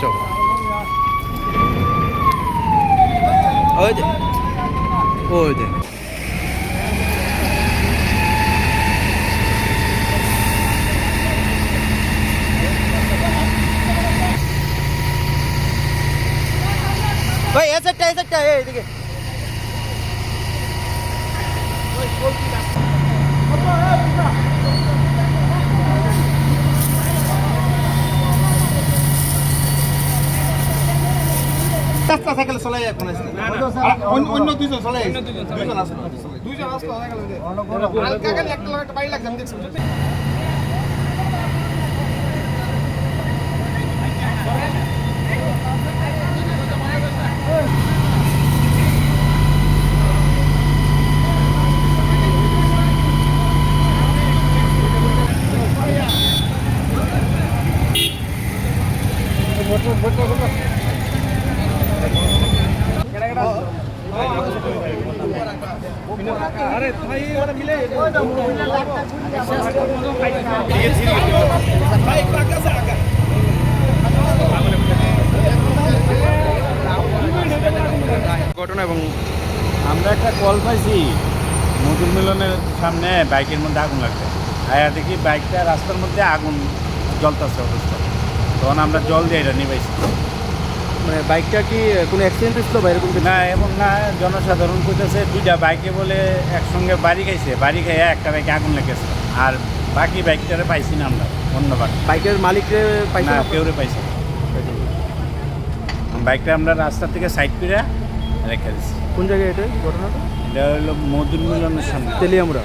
চক ওই যে ওই যে। ভাই এ সাইডটা এ সাইডটা এদিকে রাস্তা সাইকেল চলাই এখন আছে অন্য- অন্য দুইজন আছে দুইজন আছে দুইজন আসলো হালকা খালি একটা একটা বাড়ি লাগছে আমি দেখছি। ঘটনা এবং আমরা একটা কল পাইছি। নতুন মিলনের সামনে বাইকের মধ্যে আগুন লাগছে। আয়া দেখি বাইকটা রাস্তার মধ্যে আগুন জ্বলতেছে অবস্থা। তখন আমরা জল দিয়ে এটা নিবাইছি। মানে বাইকটা কি কোনো অ্যাক্সিডেন্ট হয়েছিল বা এরকম না এমন না জনসাধারণ করতেছে দুইটা বাইকে বলে একসঙ্গে বাড়ি খাইছে বাড়ি খাইয়া একটা বাইকে আগুন লেগেছে। আর বাকি বাইকটারে পাইছি না আমরা অন্য বাইকের মালিকরে পাইছে না কেউরে পাইছি বাইকটা আমরা রাস্তা থেকে সাইড করে রেখে দিচ্ছি কোন জায়গায় এটা ঘটনাটা? এটা হলো মধুর মিলনের সামনে। তেলিয়ামুড়া।